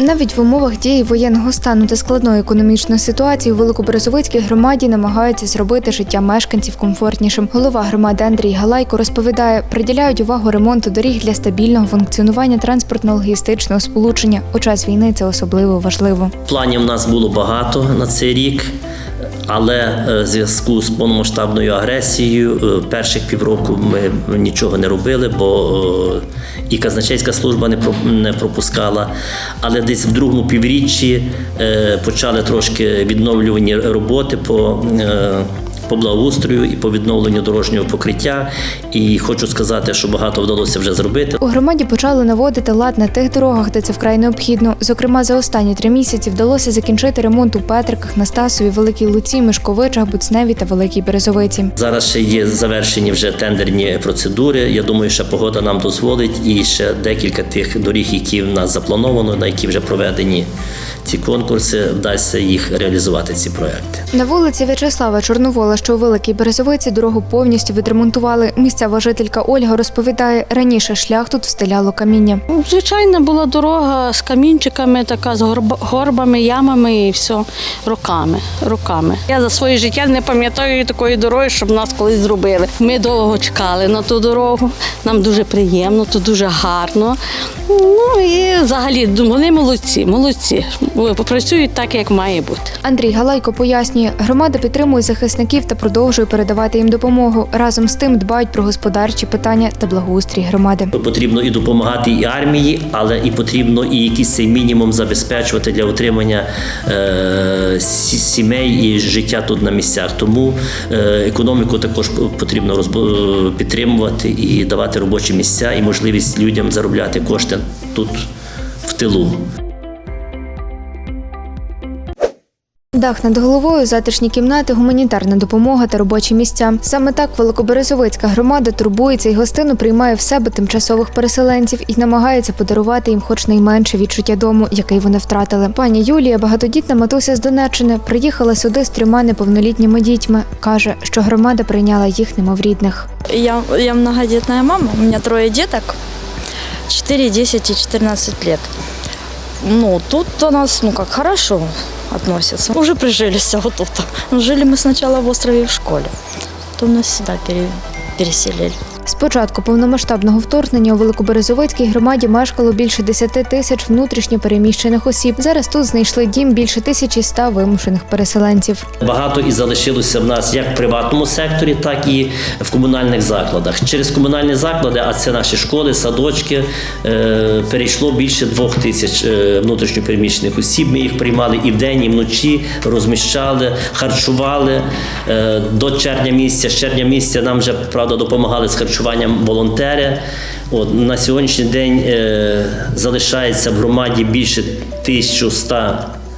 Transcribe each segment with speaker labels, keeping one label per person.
Speaker 1: Навіть в умовах дії воєнного стану та складної економічної ситуації у Великоберезовицькій громаді намагаються зробити життя мешканців комфортнішим. Голова громади Андрій Галайко розповідає, приділяють увагу ремонту доріг для стабільного функціонування транспортно-логістичного сполучення. У час війни це особливо важливо.
Speaker 2: Планів у нас було багато на цей рік, але е, в зв'язку з повномасштабною агресією е, перших півроку ми нічого не робили, бо е, і казначейська служба не не пропускала. Але десь в другому півріччі е, почали трошки відновлювані роботи по. По благоустрою і по відновленню дорожнього покриття, і хочу сказати, що багато вдалося вже зробити.
Speaker 1: У громаді почали наводити лад на тих дорогах, де це вкрай необхідно. Зокрема, за останні три місяці вдалося закінчити ремонт у Петриках, Настасові, Великій Луці, Мишковичах, Буцневі та Великій Березовиці.
Speaker 2: Зараз ще є завершені вже тендерні процедури. Я думаю, що погода нам дозволить і ще декілька тих доріг, які в нас заплановано, на які вже проведені ці конкурси, вдасться їх реалізувати ці проекти.
Speaker 1: На вулиці В'ячеслава Чорновола, що у Великій Березовиці, дорогу повністю відремонтували. Місцева жителька Ольга розповідає, раніше шлях тут встиляло каміння.
Speaker 3: Ну, Звичайна була дорога з камінчиками, така з горб- горбами, ямами і все роками. роками. Я за своє життя не пам'ятаю такої дороги, щоб нас колись зробили. Ми довго чекали на ту дорогу. Нам дуже приємно, тут дуже гарно. Ну і взагалі вони молодці, молодці. Працюють так, як має бути.
Speaker 1: Андрій Галайко пояснює, громада підтримує захисників та продовжує передавати їм допомогу. Разом з тим дбають про господарчі питання та благоустрій громади.
Speaker 2: Потрібно і допомагати і армії, але і потрібно і якийсь цей мінімум забезпечувати для утримання е, сімей і життя тут на місцях. Тому е, економіку також потрібно підтримувати і давати робочі місця і можливість людям заробляти кошти тут в тилу.
Speaker 1: Дах над головою, затишні кімнати, гуманітарна допомога та робочі місця. Саме так Великоберезовицька громада турбується і гостину приймає в себе тимчасових переселенців і намагається подарувати їм хоч найменше відчуття дому, який вони втратили. Пані Юлія, багатодітна матуся з Донеччини, приїхала сюди з трьома неповнолітніми дітьми. каже, що громада прийняла їх немов рідних.
Speaker 4: Я, я многодетная мама, у меня трое деток, 4, 10 и 14 лет. Ну, тут у нас, ну как, хорошо относятся. Уже прижились вот тут. Жили мы сначала в острове в школе, потом нас сюда переселили.
Speaker 1: З початку повномасштабного вторгнення у Великоберезовицькій громаді мешкало більше 10 тисяч внутрішньо переміщених осіб. Зараз тут знайшли дім більше 1100 вимушених переселенців.
Speaker 2: Багато і залишилося в нас як в приватному секторі, так і в комунальних закладах. Через комунальні заклади, а це наші школи, садочки, е, перейшло більше двох тисяч е, внутрішньопереміщених осіб. Ми їх приймали і вдень, і вночі, розміщали, харчували Е, до червня місяця. З червня місяця нам вже правда допомагали з харчуванням волонтери. От, на сьогоднішній день е, залишається в громаді більше 1100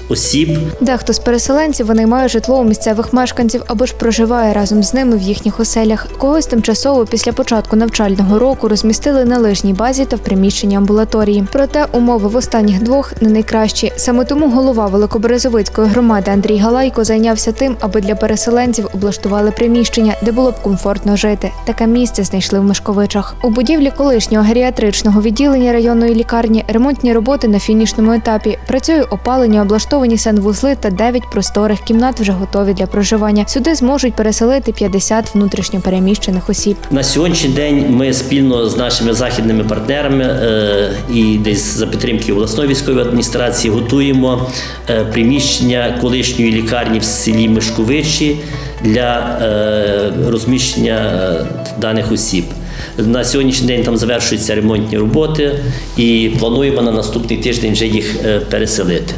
Speaker 2: осіб.
Speaker 1: Дехто з переселенців вони мають житло у місцевих мешканців або ж проживає разом з ними в їхніх оселях. Когось тимчасово після початку навчального року розмістили на лижній базі та в приміщенні амбулаторії. Проте умови в останніх двох не найкращі. Саме тому голова Великоберезовицької громади Андрій Галайко зайнявся тим, аби для переселенців облаштували приміщення, де було б комфортно жити. Таке місце знайшли в Мишковичах. У будівлі колишнього геріатричного відділення районної лікарні ремонтні роботи на фінішному етапі. Працює опалення, облаштовані санвузли та 9 просторих кімнат вже готові для проживання. Сюди зможуть переселити 50 внутрішньо переміщених осіб.
Speaker 2: На сьогоднішній день ми спільно з нашими західними партнерами е, і десь за підтримки обласної військової адміністрації готуємо е, приміщення колишньої лікарні в селі Мишковичі для е, розміщення даних осіб. На сьогоднішній день там завершуються ремонтні роботи і плануємо на наступний тиждень вже їх переселити.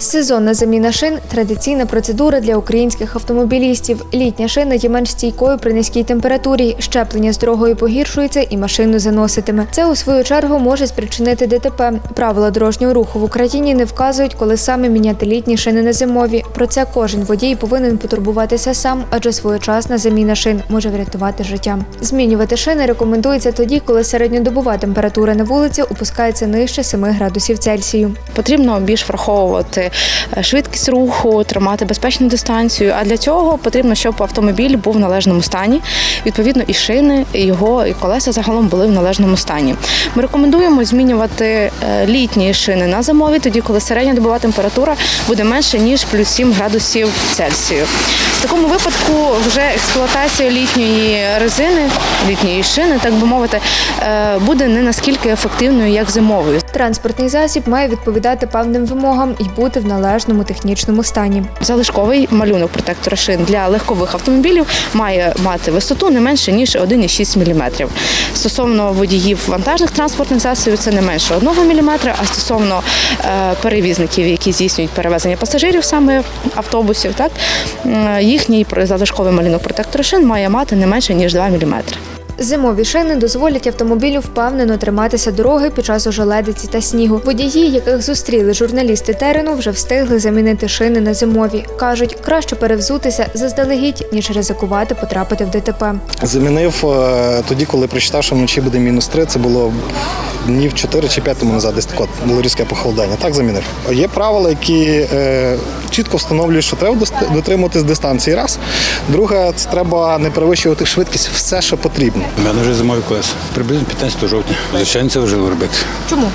Speaker 1: Сезонна заміна шин традиційна процедура для українських автомобілістів. Літня шина є менш стійкою при низькій температурі. Щеплення з дорогою погіршується і машину заноситиме. Це у свою чергу може спричинити ДТП. Правила дорожнього руху в Україні не вказують, коли саме міняти літні шини на зимові. Про це кожен водій повинен потурбуватися сам, адже своєчасна заміна шин може врятувати життя. Змінювати шини рекомендується тоді, коли середньодобова температура на вулиці опускається нижче 7 градусів Цельсію.
Speaker 5: Потрібно більш враховувати е, швидкість руху, тримати безпечну дистанцію. А для цього потрібно, щоб автомобіль був в належному стані. Відповідно, і шини, і його і колеса загалом були в належному стані. Ми рекомендуємо змінювати е, літні шини на зимові, тоді коли середня добова температура буде менше ніж плюс 7 градусів Цельсію. В такому випадку вже експлуатація літньої резини, літньої шини, так би мовити, е, буде не наскільки ефективною, як зимовою.
Speaker 1: Транспортний засіб має відповідати певним вимогам і бути в належному технічному стані.
Speaker 5: Залишковий малюнок протектора шин для легкових автомобілів має мати висоту не менше ніж 1,6 мм. Стосовно водіїв вантажних транспортних засобів це не менше 1 мм, а стосовно е, перевізників, які здійснюють перевезення пасажирів, саме автобусів, так їхній залишковий малюнок протектора шин має мати не менше ніж 2 мм.
Speaker 1: Зимові шини дозволять автомобілю впевнено триматися дороги під час ожеледиці та снігу. Водії, яких зустріли журналісти терену, вже встигли замінити шини на зимові. кажуть, краще перевзутися заздалегідь, ніж ризикувати потрапити в ДТП.
Speaker 6: Замінив е, тоді, коли прочитав, що вночі буде мінус 3, це було днів 4 чи 5 тому назад, десь тако було різке похолодання. Так замінив. Є правила, які е, чітко встановлюють, що треба дотримуватись дистанції. Раз. Друге, це треба не перевищувати швидкість все, що потрібно.
Speaker 7: У мене вже зимовий колес. Приблизно 15 жовтня. Звичайно, це вже робити.
Speaker 1: Чому?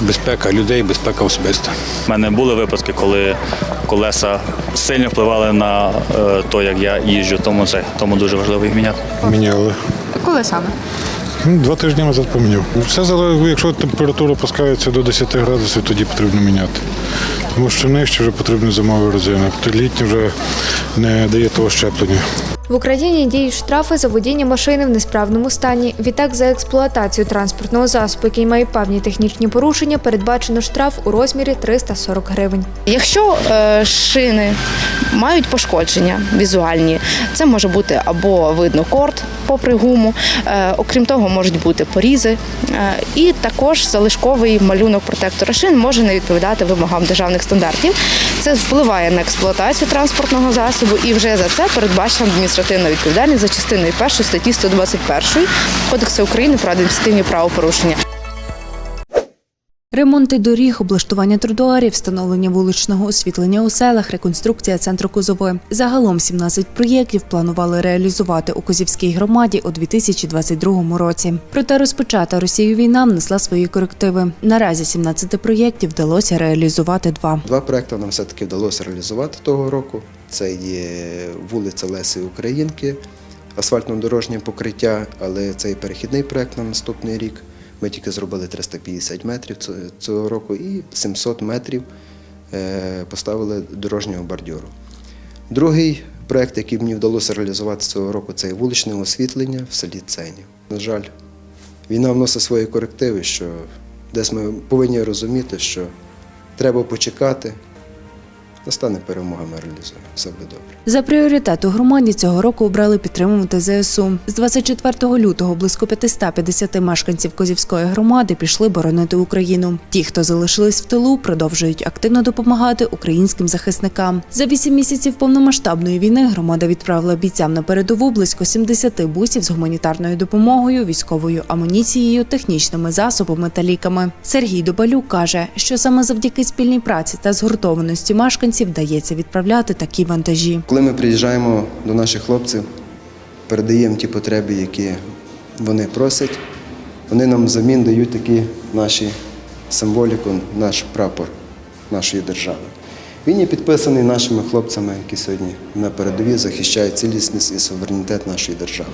Speaker 7: Безпека людей, безпека особиста.
Speaker 8: У мене були випадки, коли колеса сильно впливали на е, те, як я їжджу, тому це тому дуже важливо їх міняти.
Speaker 9: Міняли.
Speaker 1: Коли саме?
Speaker 9: Ну, Два тижні назад поміняв. Все залежить, якщо температура опускається до 10 градусів, тоді потрібно міняти. Тому що нижче вже потрібно зимові резини. То літні вже не дає того щеплення.
Speaker 1: В Україні діють штрафи за водіння машини в несправному стані. Відтак, за експлуатацію транспортного засобу, який має певні технічні порушення, передбачено штраф у розмірі 340 гривень.
Speaker 5: Якщо е, шини мають пошкодження візуальні, це може бути або видно корд попри гуму, е, окрім того, можуть бути порізи, е, і також залишковий малюнок протектора шин може не відповідати вимогам державних стандартів. Це впливає на експлуатацію транспортного засобу, і вже за це передбачено передбачена адміністративна відповідальність за частиною 1 статті 121 Кодексу України про адміністративні правопорушення.
Speaker 10: Ремонти доріг, облаштування тротуарів, встановлення вуличного освітлення у селах, реконструкція центру Козови. Загалом 17 проєктів планували реалізувати у Козівській громаді у 2022 році. Проте розпочата Росією війна внесла свої корективи. Наразі 17 проєктів вдалося реалізувати два.
Speaker 11: Два проекти нам все-таки вдалося реалізувати того року. Це є вулиця Леси Українки, асфальтно-дорожнє покриття, але це і перехідний проект на наступний рік. Ми тільки зробили 350 метрів цього року і 700 метрів е, поставили дорожнього бордюру. Другий проект, який мені вдалося реалізувати цього року, це вуличне освітлення в селі Ценів. На жаль, війна вносить свої корективи, що десь ми повинні розуміти, що треба почекати. Настане перемога, ми реалізуємо. Все буде добре.
Speaker 10: За пріоритет у громаді цього року обрали підтримувати ЗСУ. З 24 лютого близько 550 мешканців Козівської громади пішли боронити Україну. Ті, хто залишились в тилу, продовжують активно допомагати українським захисникам. За вісім місяців повномасштабної війни громада відправила бійцям на передову близько 70 бусів з гуманітарною допомогою, військовою амуніцією, технічними засобами та ліками. Сергій Добалюк каже, що саме завдяки спільній праці та згуртованості мешканців вдається відправляти такі вантажі.
Speaker 11: Коли ми приїжджаємо до наших хлопців, передаємо ті потреби, які вони просять, вони нам взамін дають такі наші символіку, наш прапор нашої держави. Він є підписаний нашими хлопцями, які сьогодні на передовій захищають цілісність і суверенітет нашої держави.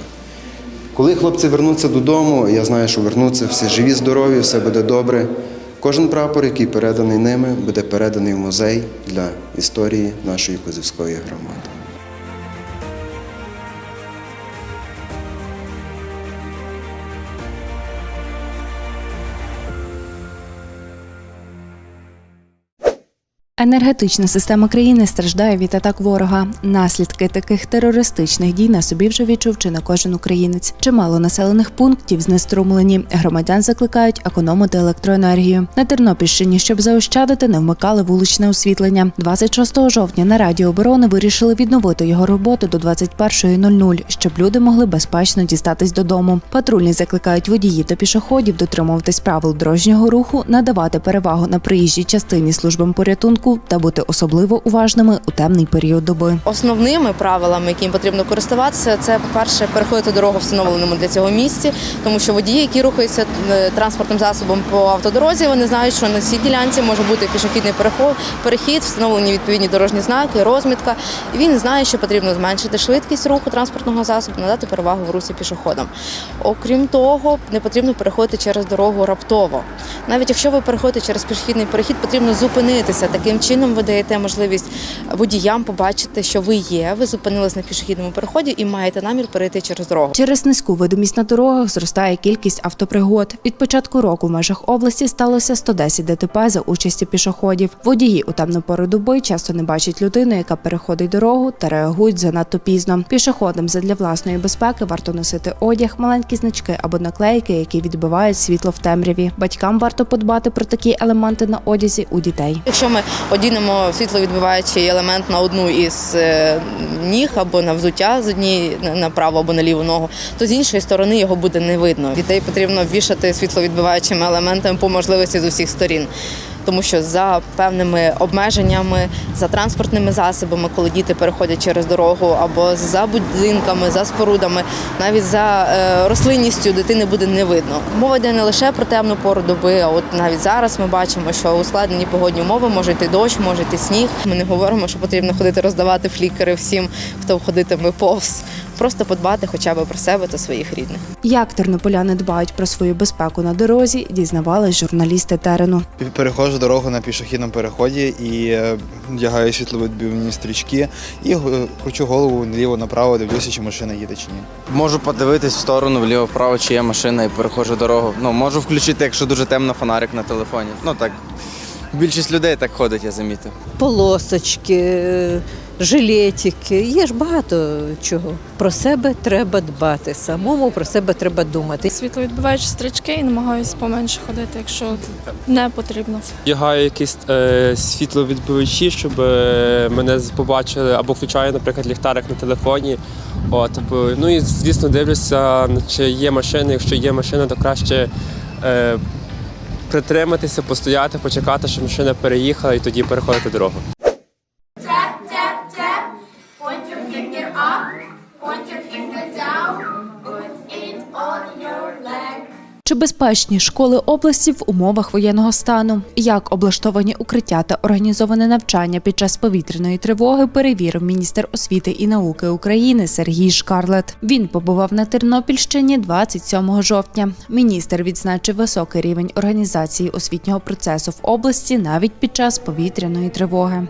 Speaker 11: Коли хлопці вернуться додому, я знаю, що вернуться всі живі, здорові, все буде добре. Кожен прапор, який переданий ними, буде переданий в музей для історії нашої Козівської громади.
Speaker 10: Енергетична система країни страждає від атак ворога. Наслідки таких терористичних дій на собі вже відчув чи не кожен українець. Чимало населених пунктів знеструмлені. Громадян закликають економити електроенергію. На Тернопільщині, щоб заощадити, не вмикали вуличне освітлення. 26 жовтня на Раді оборони вирішили відновити його роботу до 21.00, щоб люди могли безпечно дістатись додому. Патрульні закликають водіїв та пішоходів дотримуватись правил дорожнього руху, надавати перевагу на проїжджій частині службам порятунку та бути особливо уважними у темний період доби.
Speaker 5: Основними правилами, яким потрібно користуватися, це по-перше, переходити дорогу встановленому для цього місці, тому що водії, які рухаються е, транспортним засобом по автодорозі, вони знають, що на цій ділянці може бути пішохідний перехід, встановлені відповідні дорожні знаки, розмітка. І він знає, що потрібно зменшити швидкість руху транспортного засобу, надати перевагу в русі пішоходам. Окрім того, не потрібно переходити через дорогу раптово. Навіть якщо ви переходите через пішохідний перехід, потрібно зупинитися. Таким чином ви даєте можливість водіям побачити, що ви є. Ви зупинились на пішохідному переході і маєте намір перейти через дорогу.
Speaker 10: Через низьку видимість на дорогах зростає кількість автопригод. Від початку року в межах області сталося 110 ДТП за участі пішоходів. Водії у темну пору доби часто не бачать людину, яка переходить дорогу, та реагують занадто пізно. Пішоходам задля власної безпеки варто носити одяг, маленькі значки або наклейки, які відбивають світло в темряві. Батькам варто подбати про такі елементи на одязі у дітей.
Speaker 5: Якщо ми одінемо світловідбиваючий елемент на одну із е, ніг або на взуття з однієї на- праву або на ліву ногу, то з іншої сторони його буде не видно. Дітей потрібно вішати світловідбиваючими елементами по можливості з усіх сторін. Тому що за певними обмеженнями, за транспортними засобами, коли діти переходять через дорогу, або за будинками, за спорудами, навіть за е, рослинністю дитини буде не видно. Мова йде не лише про темну пору доби, а от навіть зараз ми бачимо, що ускладнені погодні умови може йти дощ, може йти сніг. Ми не говоримо, що потрібно ходити роздавати флікери всім, хто ходитиме повз. Просто подбати хоча б про себе та своїх рідних.
Speaker 10: Як тернополяни дбають про свою безпеку на дорозі, дізнавались журналісти терену.
Speaker 12: Переходжу дорогу на пішохідному переході і е, вдягаю світловідбивні стрічки і е, кручу голову наліво направо, дивлюся, чи машина їде чи ні.
Speaker 13: Можу подивитись в сторону вліво-вправо, чи є машина і переходжу дорогу. Ну, можу включити, якщо дуже темно, фонарик на телефоні. Ну так. Більшість людей так ходить, я замітив.
Speaker 14: полосочки, жилетики. Є ж багато чого. Про себе треба дбати. Самому про себе треба думати.
Speaker 4: Світловідбиваючі стрічки і намагаюся поменше ходити, якщо не потрібно.
Speaker 15: Вдягаю якісь е, світловідбивачі, щоб е, мене побачили, або включаю, наприклад, ліхтарик на телефоні. От, типу, ну і звісно дивлюся, чи є машина. Якщо є машина, то краще е, притриматися, постояти, почекати, щоб машина переїхала, і тоді переходити дорогу.
Speaker 10: Чи безпечні школи області в умовах воєнного стану? Як облаштовані укриття та організоване навчання під час повітряної тривоги перевірив міністр освіти і науки України Сергій Шкарлет. Він побував на Тернопільщині 27 жовтня. Міністр відзначив високий рівень організації освітнього процесу в області навіть під час повітряної тривоги.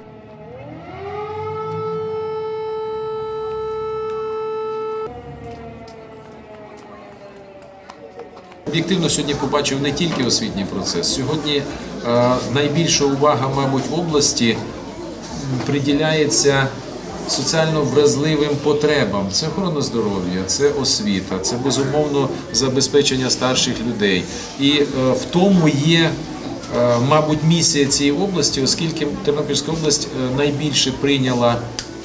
Speaker 16: Об'єктивно сьогодні побачив не тільки освітній процес. Сьогодні е, найбільша увага, мабуть, області приділяється соціально вразливим потребам. Це охорона здоров'я, це освіта, це безумовно забезпечення старших людей. І е, в тому є. е, Мабуть, місія цієї області, оскільки Тернопільська область найбільше прийняла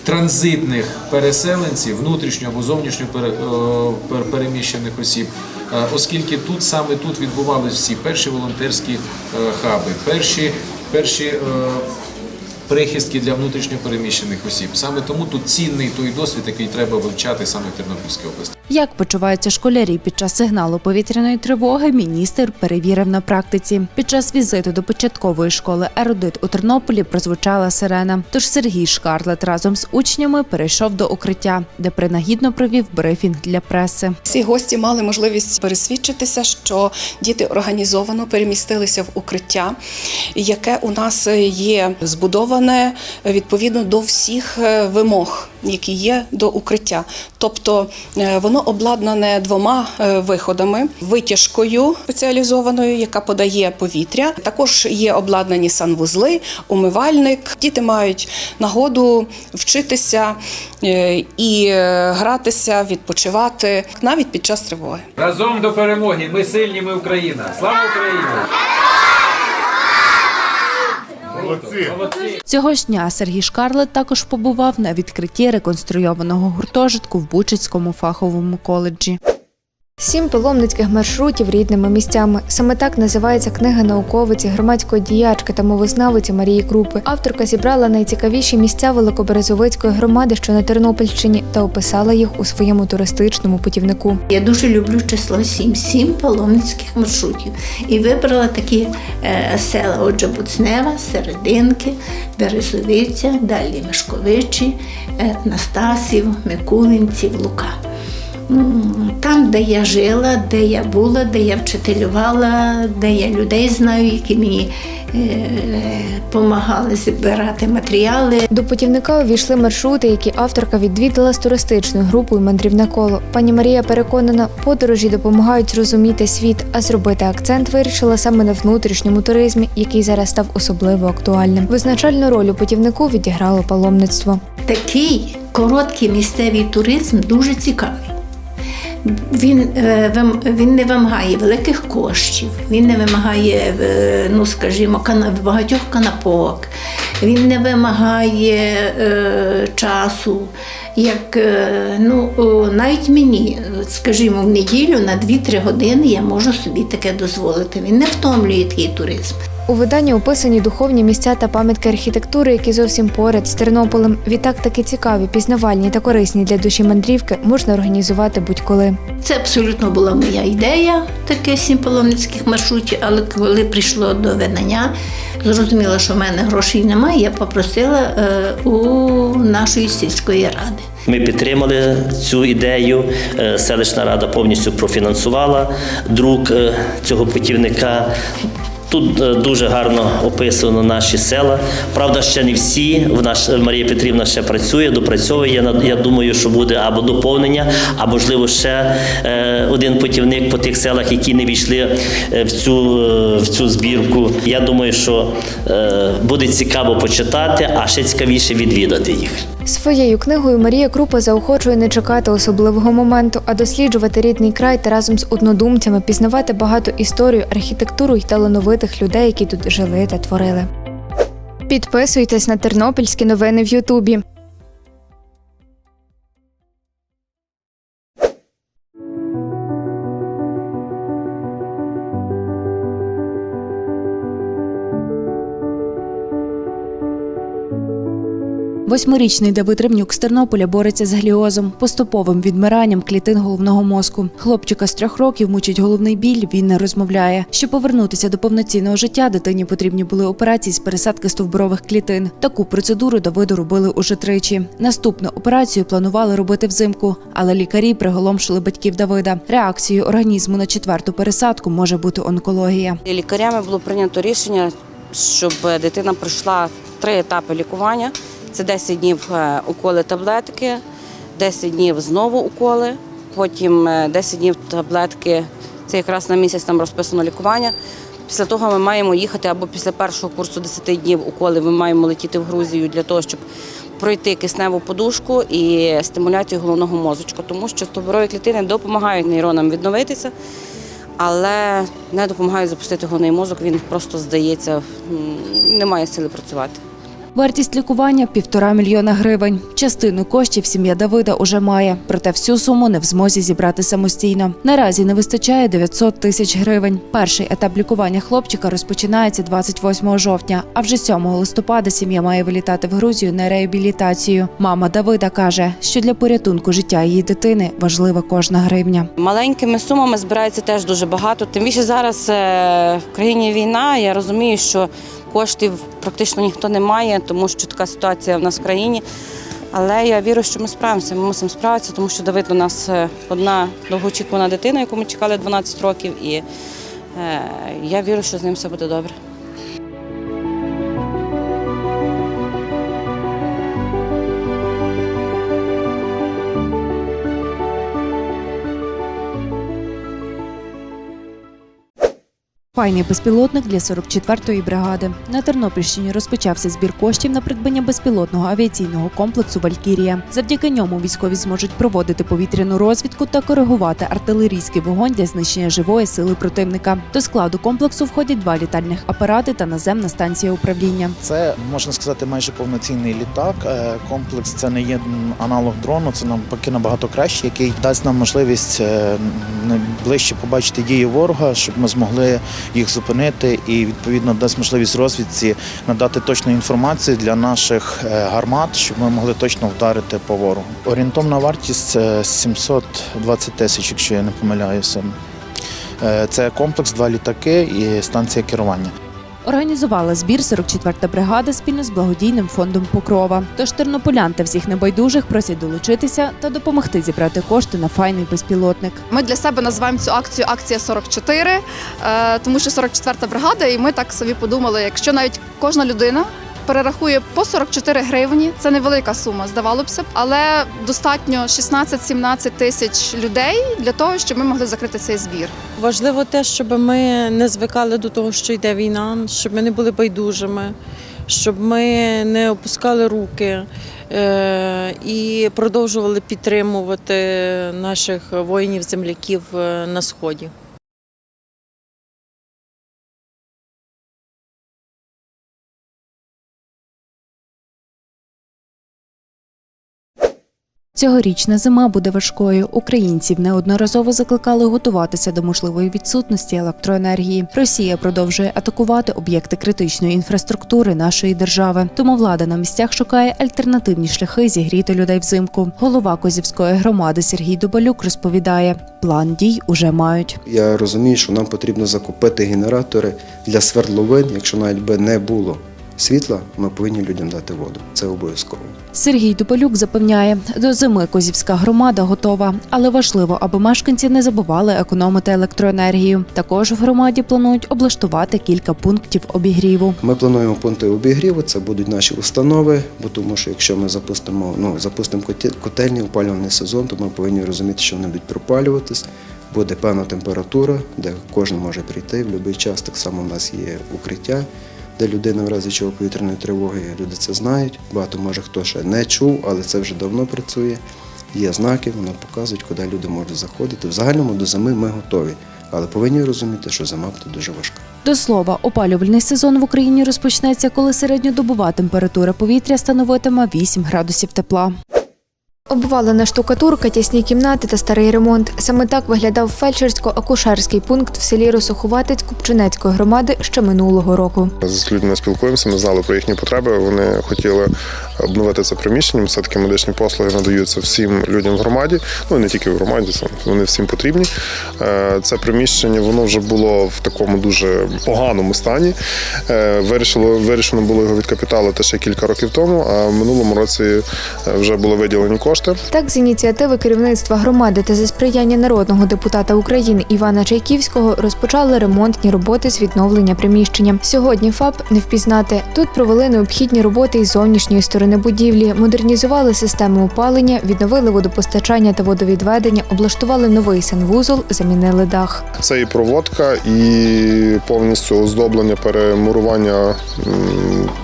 Speaker 16: транзитних переселенців, внутрішньо або зовнішньо е, пер- переміщених осіб, Е, оскільки тут саме тут відбувалися всі перші волонтерські е, хаби, перші, перші прихистки для внутрішньо переміщених осіб. Саме тому тут цінний той досвід, який треба вивчати саме в Тернопільській області.
Speaker 10: Як почуваються школярі під час сигналу повітряної тривоги, міністр перевірив на практиці. Під час візиту до початкової школи Ерудит у Тернополі прозвучала сирена. Тож Сергій Шкарлет разом з учнями перейшов до укриття, де принагідно провів брифінг для преси.
Speaker 17: Всі гості мали можливість пересвідчитися, що діти організовано перемістилися в укриття, яке у нас є збудоване відповідно до всіх е, вимог, які є до укриття. Тобто е, воно обладнане двома е, виходами: витяжкою спеціалізованою, яка подає повітря. Також є обладнані санвузли, умивальник. Діти мають нагоду вчитися е, і гратися, відпочивати навіть під час тривоги.
Speaker 16: Разом до перемоги! Ми сильні, ми Україна! Слава Україні!
Speaker 10: Цього ж дня Сергій Шкарлет також побував на відкритті реконструйованого гуртожитку в Бучицькому фаховому коледжі.
Speaker 1: Сім паломницьких маршрутів рідними місцями. Саме так називається книга науковиці, громадської діячки та мовознавиці Марії Крупи. Авторка зібрала найцікавіші місця Великоберезовицької громади, що на Тернопільщині, та описала їх у своєму туристичному путівнику.
Speaker 18: Я дуже люблю число 7, 7 паломницьких маршрутів. І вибрала такі е, села, отже, Буцнева, Серединки, Березовиця, далі Мешковичі, е, Настасів, Микулинців, Лука. Там, де я жила, де я була, де я вчителювала, де я людей знаю, які мені допомагали збирати матеріали.
Speaker 1: До путівника увійшли маршрути, які авторка відвідала з туристичною групою Мандрівне коло. Пані Марія переконана, подорожі допомагають зрозуміти світ, а зробити акцент вирішила саме на внутрішньому туризмі, який зараз став особливо актуальним. Визначальну роль у путівнику відіграло паломництво.
Speaker 18: Такий короткий місцевий туризм дуже цікавий. Він, е, він не вимагає великих коштів, він не вимагає, е, ну скажімо, багатьох канапок, він не вимагає е, часу. Як ну, навіть мені, скажімо, в неділю на 2-3 години я можу собі таке дозволити. Він не втомлює такий туризм.
Speaker 1: У виданні описані духовні місця та пам'ятки архітектури, які зовсім поряд з Тернополем. Відтак такі цікаві, пізнавальні та корисні для душі мандрівки можна організувати будь-коли.
Speaker 18: Це абсолютно була моя ідея, таке сім паломницьких маршрутів, але коли прийшло до видання, зрозуміла, що в мене грошей немає, я попросила е, у нашої сільської ради.
Speaker 2: Ми підтримали цю ідею. Е, Селищна рада повністю профінансувала друк е, цього путівника. Тут е, дуже гарно описано наші села. Правда, ще не всі. В наш Марія Петрівна ще працює, допрацьовує. Я, думаю, що буде або доповнення, а можливо ще е, один путівник по тих селах, які не війшли е, в цю, е, в цю збірку. Я думаю, що е, буде цікаво почитати, а ще цікавіше відвідати їх.
Speaker 1: Своєю книгою Марія Крупа заохочує не чекати особливого моменту, а досліджувати рідний край та разом з однодумцями пізнавати багато історію, архітектуру й талановитих людей, які тут жили та творили. Підписуйтесь на тернопільські новини в Ютубі.
Speaker 10: Восьмирічний Давид Ремнюк з Тернополя бореться з гліозом, поступовим відмиранням клітин головного мозку. Хлопчика з трьох років мучить головний біль. Він не розмовляє. Щоб повернутися до повноцінного життя, дитині потрібні були операції з пересадки стовбурових клітин. Таку процедуру Давиду робили уже тричі. Наступну операцію планували робити взимку, але лікарі приголомшили батьків Давида. Реакцією організму на четверту пересадку може бути онкологія.
Speaker 19: Лікарями було прийнято рішення, щоб дитина пройшла три етапи лікування. Це 10 днів е, уколи таблетки, 10 днів знову уколи, потім е, 10 днів таблетки. Це якраз на місяць там розписано лікування. Після того ми маємо їхати або після першого курсу 10 днів уколи ми маємо летіти в Грузію для того, щоб пройти кисневу подушку і стимуляцію головного мозочка, тому що стовбурові клітини допомагають нейронам відновитися але не допомагають запустити головний мозок. Він просто здається, не має сили працювати.
Speaker 10: Вартість лікування півтора мільйона гривень. Частину коштів сім'я Давида уже має, проте всю суму не в змозі зібрати самостійно. Наразі не вистачає 900 тисяч гривень. Перший етап лікування хлопчика розпочинається 28 жовтня, а вже 7 листопада сім'я має вилітати в Грузію на реабілітацію. Мама Давида каже, що для порятунку життя її дитини важлива кожна гривня.
Speaker 19: Маленькими сумами збирається теж дуже багато. Тим більше зараз е, в країні війна. Я розумію, що коштів практично ніхто не має, тому що така ситуація в нас в країні. Але я вірю, що ми справимося. Ми мусимо справитися, тому що Давид у нас е, одна довгоочікувана дитина, яку ми чекали 12 років, і е, я вірю, що з ним все буде добре.
Speaker 10: Файний безпілотник для 44-ї бригади. На Тернопільщині розпочався збір коштів на придбання безпілотного авіаційного комплексу Валькірія. Завдяки ньому військові зможуть проводити повітряну розвідку та коригувати артилерійський вогонь для знищення живої сили противника. До складу комплексу входять два літальних апарати та наземна станція управління.
Speaker 20: Це можна сказати майже повноцінний літак. Е, Комплекс це не є аналог дрону, це навпаки набагато краще, який дасть нам можливість е, ближче побачити дії ворога, щоб ми змогли їх зупинити, і відповідно дасть можливість розвідці надати точну інформацію для наших е, гармат, щоб ми могли точно вдарити по ворогу. Орієнтовна вартість 720 тисяч, якщо я не помиляюся. Е, Це комплекс, два літаки і станція керування.
Speaker 10: Організувала збір 44-та бригада спільно з благодійним фондом Покрова. Тож тернополян та всіх небайдужих просять долучитися та допомогти зібрати кошти на файний безпілотник.
Speaker 21: Ми для себе називаємо цю акцію акція 44, е, тому що 44-та бригада, і ми так собі подумали, якщо навіть кожна людина. Перерахує по 44 гривні. Це невелика сума, здавалося б, але достатньо 16-17 тисяч людей для того, щоб ми могли закрити цей збір.
Speaker 22: Важливо те, щоб ми не звикали до того, що йде війна, щоб ми не були байдужими, щоб ми не опускали руки е, і продовжували підтримувати наших воїнів-земляків е, на сході.
Speaker 10: Цьогорічна зима буде важкою. Українців неодноразово закликали готуватися до можливої відсутності електроенергії. Росія продовжує атакувати об'єкти критичної інфраструктури нашої держави. Тому влада на місцях шукає альтернативні шляхи зігріти людей взимку. Голова Козівської громади Сергій Дубалюк розповідає, план дій уже мають.
Speaker 11: Я розумію, що нам потрібно закупити генератори для свердловин, якщо навіть би не було світла, ми повинні людям дати воду. Це обов'язково.
Speaker 10: Сергій Дубалюк запевняє, до зими Козівська громада готова, але важливо, аби мешканці не забували економити електроенергію. Також в громаді планують облаштувати кілька пунктів обігріву.
Speaker 11: Ми плануємо пункти обігріву, це будуть наші установи, бо тому що якщо ми запустимо, ну, запустимо котельні опалювальний сезон, то ми повинні розуміти, що вони будуть пропалюватись. Буде певна температура, де кожен може прийти в будь-який час. Так само у нас є укриття, де людина в разі чого повітряної тривоги, люди це знають. Багато може хто ще не чув, але це вже давно працює. Є знаки, вони показують, куди люди можуть заходити. В загальному до зими ми готові, але повинні розуміти, що зима буде дуже важка.
Speaker 10: До слова, опалювальний сезон в Україні розпочнеться, коли середньодобова температура повітря становитиме 8 градусів тепла.
Speaker 1: Обвалена штукатурка, тісні кімнати та старий ремонт. Саме так виглядав фельдшерсько-акушерський пункт в селі Росоховатець Купчинецької громади ще минулого року.
Speaker 23: З людьми спілкуємося, ми знали про їхні потреби. Вони хотіли обновити це приміщення. Все таки медичні послуги надаються всім людям в громаді. Ну не тільки в громаді, вони всім потрібні. Е, Це приміщення воно вже було в такому дуже поганому стані. Е, Вирішило вирішено було його відкапіталити ще кілька років тому. А в минулому році е, вже були виділені кошти.
Speaker 1: Так, з ініціативи керівництва громади та за сприяння народного депутата України Івана Чайківського розпочали ремонтні роботи з відновлення приміщення. Сьогодні ФАП не впізнати. Тут провели необхідні роботи із зовнішньої сторони будівлі, модернізували систему опалення, відновили водопостачання та водовідведення, облаштували новий санвузол, замінили дах.
Speaker 23: Це і проводка, і повністю оздоблення, перемурування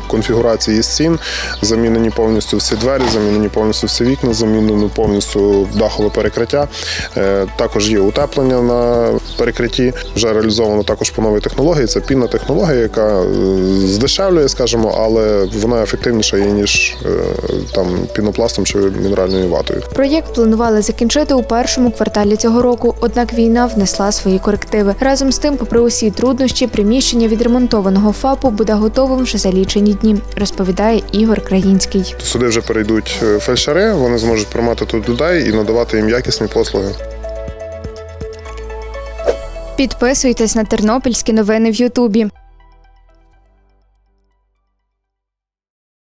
Speaker 23: конфігурації стін, замінені повністю всі двері, замінені повністю всі вікна, замінено повністю дахове перекриття. Е, Також є утеплення на перекритті. Вже реалізовано також по новій технології. Це пінна технологія, яка е, здешевлює, скажімо, але вона ефективніша є, ніж е, там пінопластом чи мінеральною ватою.
Speaker 1: Проєкт планували закінчити у першому кварталі цього року, однак війна внесла свої корективи. Разом з тим, попри усі труднощі, приміщення відремонтованого ФАПу буде готовим вже за лічені дні, розповідає Ігор Країнський.
Speaker 23: Сюди вже перейдуть фельдшери, вони зможуть приймати тут людей і надавати їм якісні послуги.
Speaker 1: Підписуйтесь на тернопільські новини в Ютубі.